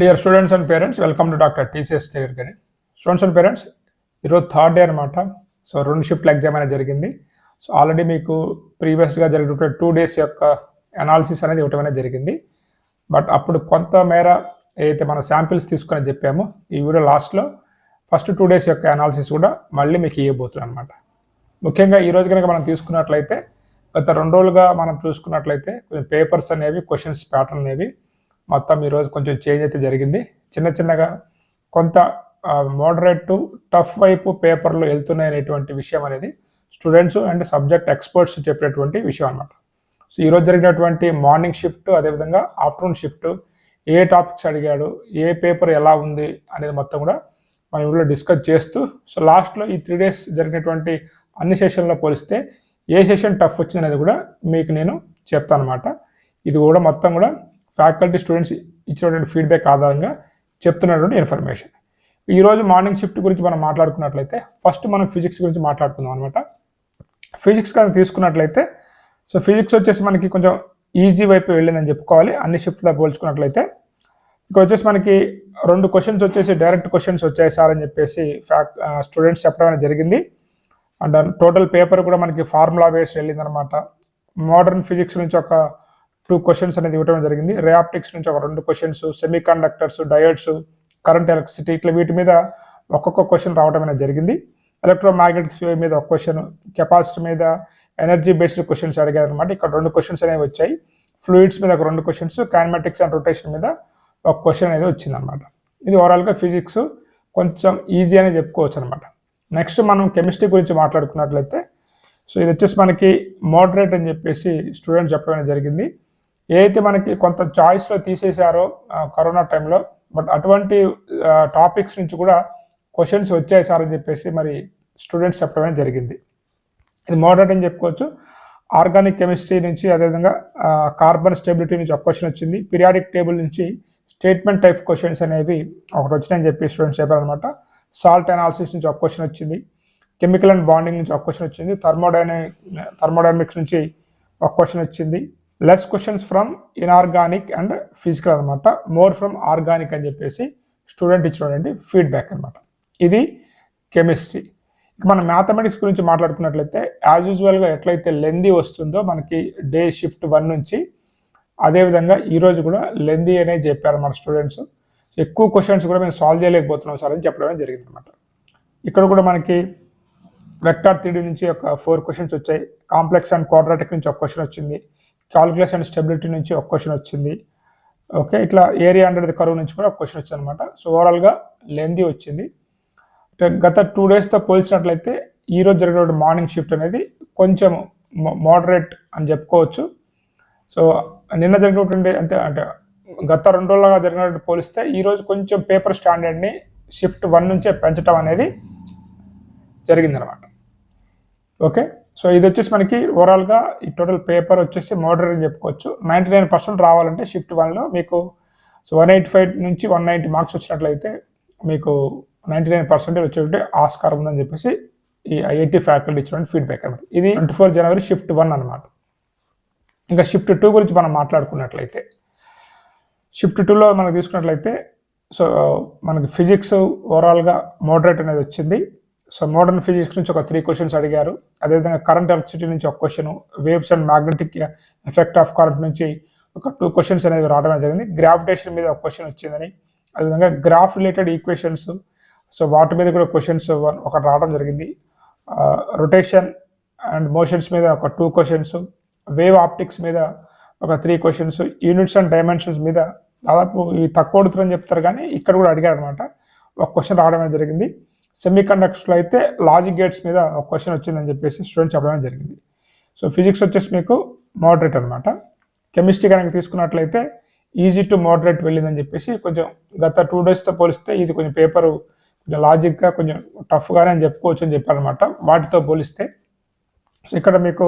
Dear students and parents welcome to doctor TCS career గని students and parents ఈరోజు third day అనమాట so రెండు షిఫ్ట్ల ఎగ్జామ్ అనేది జరిగింది. సో ఆల్రెడీ మీకు ప్రీవియస్గా జరిగినటువంటి టూ డేస్ యొక్క అనాలిసిస్ అనేది ఇవ్వటం అనేది జరిగింది. బట్ అప్పుడు కొంత మేర ఏదైతే మనం శాంపిల్స్ తీసుకొని చెప్పామో ఈ వీడియో లాస్ట్లో ఫస్ట్ టూ డేస్ యొక్క అనాలిసిస్ కూడా మళ్ళీ మీకు ఇవ్వబోతున్నాను అనమాట ముఖ్యంగా ఈరోజు కనుక మనం తీసుకున్నట్లయితే గత రెండు రోజులుగా మనం చూసుకున్నట్లయితే కొంచెం పేపర్స్ అనేవి క్వశ్చన్స్ ప్యాటర్న్ అనేవి మొత్తం ఈరోజు కొంచెం చేంజ్ అయితే జరిగింది. చిన్న చిన్నగా కొంత మోడరేట్ టు టఫ్ వైపు పేపర్లు వెళ్తున్నాయి అనేటువంటి విషయం అనేది స్టూడెంట్స్ అండ్ సబ్జెక్ట్ ఎక్స్పర్ట్స్ చెప్పేటువంటి విషయం అనమాట సో ఈరోజు జరిగినటువంటి మార్నింగ్ షిఫ్ట్ అదేవిధంగా ఆఫ్టర్నూన్ షిఫ్ట్ ఏ టాపిక్స్ అడిగాడు ఏ పేపర్ ఎలా ఉంది అనేది మొత్తం కూడా మనం ఇంట్లో డిస్కస్ చేస్తూ సో లాస్ట్లో ఈ త్రీ డేస్ జరిగినటువంటి అన్ని సెషన్లో పోలిస్తే ఏ సెషన్ టఫ్ వచ్చింది అనేది కూడా మీకు నేను చెప్తాను అనమాట ఇది కూడా మొత్తం కూడా ఫ్యాకల్టీ స్టూడెంట్స్ ఇచ్చినటువంటి ఫీడ్బ్యాక్ ఆధారంగా చెప్తున్నటువంటి ఇన్ఫర్మేషన్ ఈరోజు మార్నింగ్ షిఫ్ట్ గురించి మనం మాట్లాడుకున్నట్లయితే ఫస్ట్ మనం ఫిజిక్స్ గురించి మాట్లాడుకుందాం అనమాట ఫిజిక్స్ కనుక తీసుకున్నట్లయితే సో ఫిజిక్స్ వచ్చేసి మనకి కొంచెం ఈజీ వైపు వెళ్ళిందని చెప్పుకోవాలి. అన్ని షిఫ్ట్లో పోల్చుకున్నట్లయితే ఇక్కడ వచ్చేసి మనకి రెండు క్వశ్చన్స్ వచ్చేసి డైరెక్ట్ క్వశ్చన్స్ వచ్చాయి సార్ అని చెప్పేసి ఫ్యాక్ స్టూడెంట్స్ చెప్పడం జరిగింది. అండ్ టోటల్ పేపర్ కూడా మనకి ఫార్ములా బేస్డ్ వెళ్ళిందనమాట మోడర్న్ ఫిజిక్స్ నుంచి ఒక టూ క్వశ్చన్స్ అనేది ఇవ్వడం జరిగింది. రియాప్టిక్స్ నుంచి ఒక రెండు questions semiconductors diodes current electricity ఇట్లా వీటి మీద ఒక్కొక్క క్వశ్చన్ రావడం అనేది జరిగింది. ఎలక్ట్రోమాగ్నెటిక్స్ వేవ్ మీద ఒక క్వశ్చన్ కెపాసిటీ మీద ఎనర్జీ బేస్డ్ క్వశ్చన్స్ అడిగారు అనమాట ఇక్కడ రెండు క్వశ్చన్స్ అనేవి వచ్చాయి. ఫ్లూయిడ్స్ మీద ఒక రెండు క్వశ్చన్స్ కైనమాటిక్స్ అండ్ రొటేషన్ మీద ఒక క్వశ్చన్ అనేది వచ్చిందనమాట ఇది ఓవరాల్గా ఫిజిక్స్ కొంచెం ఈజీ అని చెప్పుకోవచ్చు అనమాట నెక్స్ట్ మనం కెమిస్ట్రీ గురించి మాట్లాడుకున్నట్లయితే సో ఇది వచ్చేసి మనకి మోడరేట్ అని చెప్పేసి స్టూడెంట్ చెప్పడం జరిగింది. ఏదైతే మనకి కొంత చాయిస్లో తీసేశారో కరోనా టైంలో బట్ అటువంటి టాపిక్స్ నుంచి కూడా క్వశ్చన్స్ వచ్చాయి సార్ అని చెప్పేసి మరి స్టూడెంట్స్ చెప్పడం జరిగింది. ఇది మోడరేట్ అని చెప్పుకోవచ్చు. ఆర్గానిక్ కెమిస్ట్రీ నుంచి అదేవిధంగా కార్బన్ స్టెబిలిటీ నుంచి ఒక క్వశ్చన్ వచ్చింది. పిరియాడిక్ టేబుల్ నుంచి స్టేట్మెంట్ టైప్ క్వశ్చన్స్ అనేవి ఒకటి వచ్చినాయని చెప్పి స్టూడెంట్స్ చెప్పారనమాట సాల్ట్ అనాలిసిస్ నుంచి ఒక క్వశ్చన్ వచ్చింది. కెమికల్ అండ్ బాండింగ్ నుంచి ఒక క్వశ్చన్ వచ్చింది. థర్మోడైనమిక్ థర్మోడైనమిక్స్ నుంచి ఒక క్వశ్చన్ వచ్చింది. Less questions from inorganic and physical అనమాట మోర్ ఫ్రమ్ ఆర్గానిక్ అని చెప్పేసి స్టూడెంట్ ఇచ్చినటువంటి ఫీడ్బ్యాక్ అనమాట ఇది కెమిస్ట్రీ ఇక మనం మ్యాథమెటిక్స్ గురించి మాట్లాడుకున్నట్లయితే యాజ్ యూజువల్గా ఎట్లయితే లెంది వస్తుందో మనకి డే షిఫ్ట్ వన్ నుంచి అదేవిధంగా ఈరోజు కూడా లెంది అనే చెప్పారు మన స్టూడెంట్స్ ఎక్కువ క్వశ్చన్స్ కూడా మేము సాల్వ్ చేయలేకపోతున్నాం సార్ అని చెప్పడం జరిగింది అనమాట ఇక్కడ కూడా మనకి వెక్టార్ త్రీడీ నుంచి ఒక ఫోర్ క్వశ్చన్స్ వచ్చాయి. కాంప్లెక్స్ అండ్ క్వాడ్రాటిక్ నుంచి ఒక క్వశ్చన్ వచ్చింది. కాల్కులేషన్ అండ్ స్టెబిలిటీ నుంచి ఒక క్వశ్చన్ వచ్చింది. ఓకే ఇట్లా ఏరియా అండర్ కరువు నుంచి కూడా ఒక క్వశ్చన్ వచ్చింది అనమాట సో ఓవరాల్గా లెంది వచ్చింది. గత టూ డేస్తో పోల్చినట్లయితే ఈరోజు జరిగిన మార్నింగ్ షిఫ్ట్ అనేది కొంచెం మోడరేట్ అని చెప్పుకోవచ్చు. సో నిన్న జరిగినటువంటి అంటే అంటే గత రెండు రోజులుగా జరిగినట్టు పోలిస్తే ఈరోజు కొంచెం పేపర్ స్టాండర్డ్ని షిఫ్ట్ వన్ నుంచే పెంచడం అనేది జరిగిందనమాట ఓకే సో ఇది వచ్చేసి మనకి ఓవరాల్గా ఈ టోటల్ పేపర్ వచ్చేసి మోడరేట్ అని చెప్పుకోవచ్చు. నైంటీ నైన్ పర్సెంట్ రావాలంటే షిఫ్ట్ వన్లో మీకు సో వన్ ఎయిటీ ఫైవ్ నుంచి వన్ నైంటీ మార్క్స్ వచ్చినట్లయితే మీకు నైంటీ నైన్ పర్సెంటేజ్ వచ్చేటువంటి ఆస్కారం ఉందని చెప్పేసి ఈ ఐఐటి ఫ్యాకల్టీ ఇచ్చినటువంటి ఫీడ్బ్యాక్ అనమాట ఇది ట్వంటీ ఫోర్ జనవరి షిఫ్ట్ వన్ అనమాట ఇంకా షిఫ్ట్ టూ గురించి మనం మాట్లాడుకున్నట్లయితే షిఫ్ట్ టూలో మనం తీసుకున్నట్లయితే సో మనకి ఫిజిక్స్ ఓవరాల్గా మోడరేట్ అనేది వచ్చింది. సో మోడర్న్ ఫిజిక్స్ నుంచి ఒక త్రీ క్వశ్చన్స్ అడిగారు. అదేవిధంగా కరెంట్ ఎలక్ట్రిసిటీ నుంచి ఒక question waves and magnetic effect of current నుంచి ఒక టూ క్వశ్చన్స్ అనేవి రావడం జరిగింది. గ్రావిటేషన్ మీద ఒక క్వశ్చన్ వచ్చిందని. అదేవిధంగా గ్రాఫ్ రిలేటెడ్ ఈక్వేషన్స్ సో వాటి మీద కూడా క్వశ్చన్స్ ఒకటి రావడం జరిగింది. రొటేషన్ అండ్ మోషన్స్ మీద ఒక టూ క్వశ్చన్స్ వేవ్ ఆప్టిక్స్ మీద ఒక three questions units and dimensions మీద దాదాపు ఇవి తక్కువ అడుగుతారని చెప్తారు కానీ ఇక్కడ కూడా అడిగారు అనమాట ఒక క్వశ్చన్ రావడం జరిగింది. సెమీ కండక్టర్స్లో అయితే లాజిక్ గేట్స్ మీద ఒక క్వశ్చన్ వచ్చిందని చెప్పేసి స్టూడెంట్స్ చెప్పడం జరిగింది. సో ఫిజిక్స్ వచ్చేసి మీకు మోడరేట్ అనమాట కెమిస్ట్రీ కనుక తీసుకున్నట్లయితే ఈజీ టు మోడరేట్ వెళ్ళిందని చెప్పేసి కొంచెం గత టూ డేస్తో పోలిస్తే ఇది కొంచెం పేపరు కొంచెం లాజిక్గా కొంచెం టఫ్గానే అని చెప్పుకోవచ్చు అని చెప్పారనమాట వాటితో పోలిస్తే సో ఇక్కడ మీకు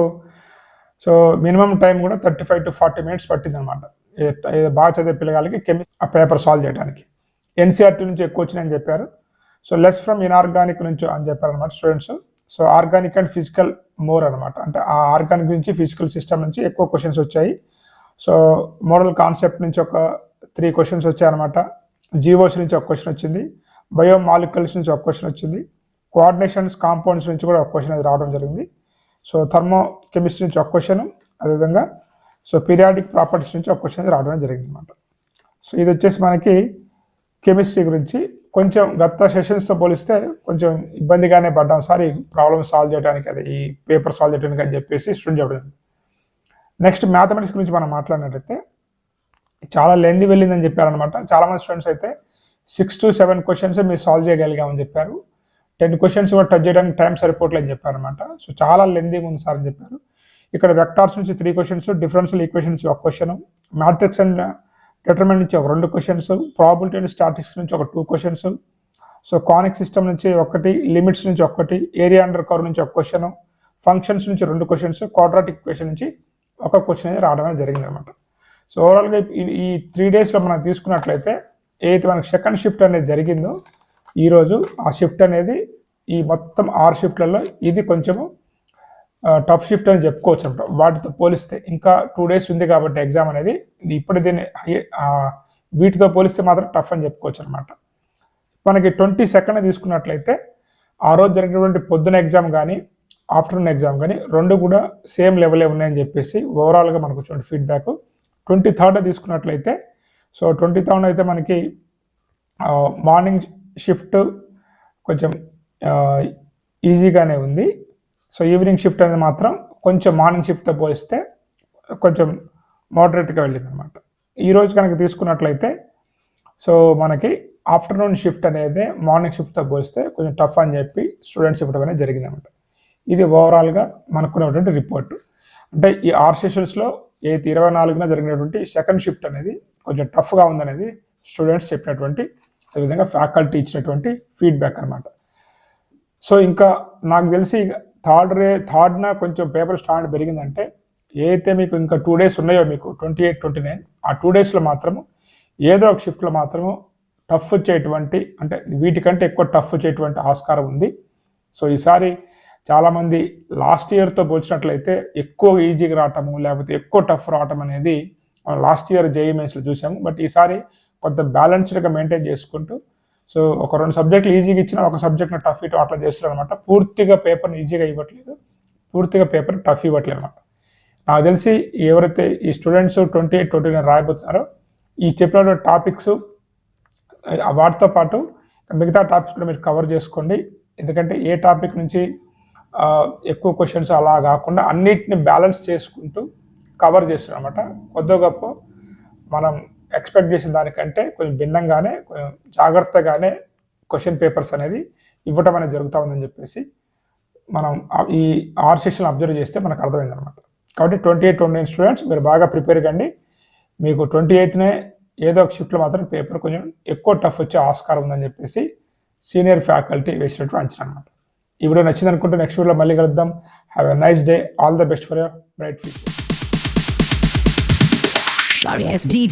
సో మినిమం టైం కూడా thirty five to forty minutes పట్టింది అనమాట బాగా చదివే పిల్లగాళ్ళకి కెమి ఆ పేపర్ సాల్వ్ చేయడానికి. ఎన్సీఆర్టీ నుంచి ఎక్కువ వచ్చినాయని చెప్పారు. సో లెస్ ఫ్రమ్ ఇన్ఆర్గానిక్ నుంచి అని చెప్పారు అనమాట students so organic and physical more అనమాట అంటే ఆ ఆర్గానిక్ నుంచి ఫిజికల్ సిస్టమ్ నుంచి ఎక్కువ క్వశ్చన్స్ వచ్చాయి. సో మోడల్ కాన్సెప్ట్ నుంచి ఒక త్రీ క్వశ్చన్స్ వచ్చాయన్నమాట జీవోస్ నుంచి ఒక క్వశ్చన్ వచ్చింది. బయోమాలికల్స్ నుంచి ఒక క్వశ్చన్ వచ్చింది. కోఆర్డినేషన్స్ కాంపౌండ్స్ నుంచి కూడా ఒక క్వశ్చన్ అది రావడం జరిగింది. సో థర్మో కెమిస్ట్రీ నుంచి ఒక క్వశ్చన్ అదేవిధంగా సో పీరియాడిక్ ప్రాపర్టీస్ నుంచి ఒక క్వశ్చన్ రావడం జరిగింది అనమాట సో ఇది వచ్చేసి మనకి కెమిస్ట్రీ గురించి కొంచెం గత సెషన్స్తో పోలిస్తే కొంచెం ఇబ్బందిగానే పడ్డాం. సార్ ఈ ప్రాబ్లమ్ సాల్వ్ చేయడానికి అది ఈ పేపర్ సాల్వ్ చేయడానికి అని చెప్పేసి స్టూడెంట్ చెప్పడం. నెక్స్ట్ మ్యాథమెటిక్స్ గురించి మనం మాట్లాడినట్టయితే చాలా లెంది వెళ్ళిందని చెప్పారనమాట చాలామంది స్టూడెంట్స్ అయితే సిక్స్ టు సెవెన్ క్వశ్చన్స్ మీరు సాల్వ్ చేయగలిగామని చెప్పారు. టెన్ క్వశ్చన్స్ కూడా టచ్ చేయడానికి టైం సరిపోవట్లేదని చెప్పారనమాట సో చాలా లెందీగా ఉంది సార్ అని చెప్పారు. ఇక్కడ వెక్టార్స్ నుంచి త్రీ క్వశ్చన్స్ డిఫరెన్షియల్ ఈక్వేషన్స్ ఒక క్వశ్చన్ మ్యాట్రిక్స్ అండ్ డిటర్మెంట్ నుంచి ఒక రెండు క్వశ్చన్స్ ప్రాబిలిటీ అండ్ స్టాటిస్టిక్స్ నుంచి ఒక two questions so conic system నుంచి ఒకటి లిమిట్స్ నుంచి ఒకటి ఏరియా అండర్ కవర్ నుంచి ఒక క్వశ్చన్ ఫంక్షన్స్ నుంచి రెండు క్వశ్చన్స్ క్వాడ్రాటిక్ క్వశ్చన్ నుంచి ఒక క్వశ్చన్ అనేది రావడం అనేది జరిగింది అనమాట సో ఓవరాల్గా ఈ త్రీ డేస్లో మనం తీసుకున్నట్లయితే ఏదైతే మనకి సెకండ్ షిఫ్ట్ అనేది జరిగిందో ఈరోజు ఆ షిఫ్ట్ అనేది ఈ మొత్తం ఆరు షిఫ్ట్లలో ఇది కొంచెము టఫ్ షిఫ్ట్ అని చెప్పుకోవచ్చు అనమాట వాటితో పోలిస్తే ఇంకా టూ డేస్ ఉంది కాబట్టి ఎగ్జామ్ అనేది ఇప్పుడు దీన్ని హై- వీటితో పోలిస్తే మాత్రం టఫ్ అని చెప్పుకోవచ్చు అనమాట మనకి ట్వంటీ సెకండ్ తీసుకున్నట్లయితే ఆ రోజు జరిగినటువంటి పొద్దున ఎగ్జామ్ కానీ ఆఫ్టర్నూన్ ఎగ్జామ్ కానీ రెండు కూడా సేమ్ లెవెలే ఉన్నాయని చెప్పేసి ఓవరాల్గా మనకు వచ్చినటువంటి ఫీడ్బ్యాక్ ట్వంటీ థర్డ్ తీసుకున్నట్లయితే సో ట్వంటీ థర్డ్ అయితే మనకి మార్నింగ్ షిఫ్ట్ కొంచెం ఈజీగానే ఉంది. సో ఈవినింగ్ షిఫ్ట్ అనేది మాత్రం కొంచెం మార్నింగ్ షిఫ్ట్తో పోలిస్తే కొంచెం మోడరేట్గా వెళ్ళింది అనమాట ఈరోజు కనుక తీసుకున్నట్లయితే సో మనకి ఆఫ్టర్నూన్ షిఫ్ట్ అనేది మార్నింగ్ షిఫ్ట్తో పోలిస్తే కొంచెం టఫ్ అని చెప్పి స్టూడెంట్స్ షిఫ్ట్ అనేది జరిగింది అనమాట ఇది ఓవరాల్గా మనకున్నటువంటి రిపోర్ట్ అంటే ఈ ఆర్ సెషన్స్లో ఏది ఇరవై నాలుగున జరిగినటువంటి సెకండ్ షిఫ్ట్ అనేది కొంచెం టఫ్గా ఉందనేది స్టూడెంట్స్ చెప్పినటువంటి అదేవిధంగా ఫ్యాకల్టీ ఇచ్చినటువంటి ఫీడ్బ్యాక్ అనమాట సో ఇంకా నాకు తెలిసి థర్డ్ రే థర్డ్న కొంచెం పేపర్ స్టాండ్ పెరిగిందంటే ఏదైతే మీకు ఇంకా టూ డేస్ ఉన్నాయో మీకు ట్వంటీ ఎయిట్ ట్వంటీ నైన్ ఆ టూ డేస్లో మాత్రము ఏదో ఒక షిఫ్ట్లో మాత్రము టఫ్ వచ్చేటువంటి అంటే వీటికంటే ఎక్కువ టఫ్ వచ్చేటువంటి ఆస్కారం ఉంది. సో ఈసారి చాలామంది లాస్ట్ ఇయర్తో పోల్చినట్లయితే ఎక్కువ ఈజీగా రావటము లేకపోతే ఎక్కువ టఫ్ రావటం అనేది మనం లాస్ట్ ఇయర్ జేఈ మెయిన్స్లో చూసాము. బట్ ఈసారి కొంత బ్యాలెన్స్డ్గా మెయింటైన్ చేసుకుంటూ సో ఒక రెండు సబ్జెక్టులు ఈజీగా ఇచ్చిన ఒక సబ్జెక్ట్ని టఫ్ ఇటు అట్లా చేస్తారు అనమాట పూర్తిగా పేపర్ని ఈజీగా ఇవ్వట్లేదు. పూర్తిగా పేపర్ టఫ్ ఇవ్వట్లేదు అనమాట నాకు తెలిసి ఎవరైతే ఈ students twenty eight twenty nine రాయబోతున్నారో ఈ చెప్పిన టాపిక్స్ వాటితో పాటు మిగతా టాపిక్స్ కూడా మీరు కవర్ చేసుకోండి. ఎందుకంటే ఏ టాపిక్ నుంచి ఎక్కువ క్వశ్చన్స్ అలా కాకుండా అన్నిటిని బ్యాలెన్స్ చేసుకుంటూ కవర్ చేస్తున్నాం అనమాట కొద్ది గొప్ప మనం ఎక్స్పెక్ట్ చేసిన దానికంటే కొంచెం భిన్నంగానే కొంచెం జాగ్రత్తగానే క్వశ్చన్ పేపర్స్ అనేది ఇవ్వటం అనేది జరుగుతూ ఉందని చెప్పేసి మనం ఈ ఆరు సెషన్ అబ్జర్వ్ చేస్తే మనకు అర్థమైంది అనమాట కాబట్టి twenty eight twenty nine students మీరు బాగా ప్రిపేర్ కండి. మీకు ట్వంటీ ఎయిత్నే ఏదో ఒక షిఫ్ట్లో మాత్రం పేపర్ కొంచెం ఎక్కువ టఫ్ వచ్చే ఆస్కారం ఉందని చెప్పేసి సీనియర్ ఫ్యాకల్టీ వేసినట్టు అంచనా అనమాట ఈ వీడియో నచ్చింది అనుకుంటే నెక్స్ట్ వీడియోలో మళ్ళీ కలుద్దాం. Have a nice day all the best for your bright future